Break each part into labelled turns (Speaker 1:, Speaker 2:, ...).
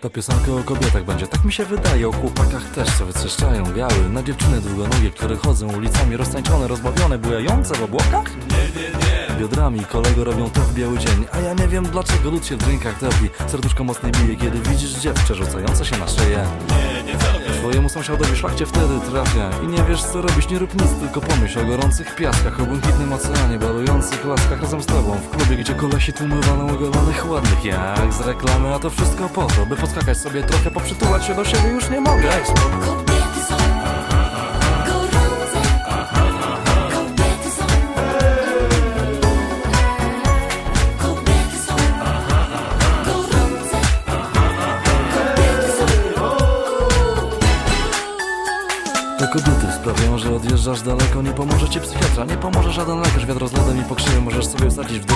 Speaker 1: To piosenka o kobietach będzie, tak mi się wydaje. O chłopakach też, co wytrzeszczają gały Na dziewczyny długonogie, które chodzą ulicami Roztańczone, rozbawione, bujające w obłokach? Nie, nie, nie Biodrami kolego robią to w biały dzień. A ja nie wiem dlaczego lud się w drinkach topi. Serduszko mocniej bije, kiedy widzisz dziewczę Rzucające się na szyję Twojemu sąsiadowi szlak cię wtedy trafia. I nie wiesz co robić, nie rób nic, tylko pomyśl O gorących piaskach, o błękitnym oceanie Balujących laskach razem z tobą W klubie, gdzie kolesi tłumy walą ogolonych ładnych Jak z reklamy, a to wszystko po to By podskakać sobie trochę, poprzytulać się do siebie już nie mogę.
Speaker 2: Kobiety kobiety
Speaker 1: sprawiają, że odjeżdżasz daleko. Nie pomoże ci psychiatra, nie pomoże żaden lekarz. Wiatr z lodem i pokrzywy możesz sobie wsadzić w d...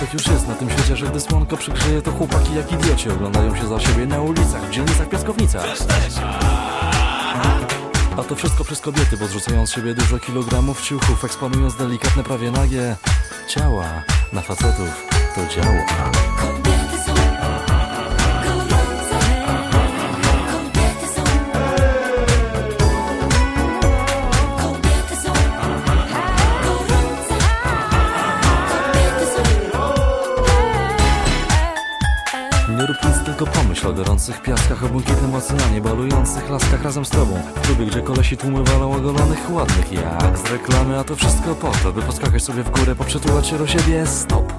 Speaker 1: Tak już jest na tym świecie, że gdy słonko przygrzeje To chłopaki jak idioci oglądają się za siebie na ulicach W dzielnicach, piaskownicach. A to wszystko przez kobiety, bo zrzucając siebie dużo kilogramów ciuchów Eksponując delikatne, prawie nagie ciała. Na facetów to działa tylko pomyśl o gorących piaskach, o błękitnym oceanie, balujących laskach razem z tobą. W klubie, gdzie kolesi tłumy walą ogolonych ładnych jak z reklamy, a to wszystko po to, by poskakać sobie w górę, poprzytulać się do siebie. Stop!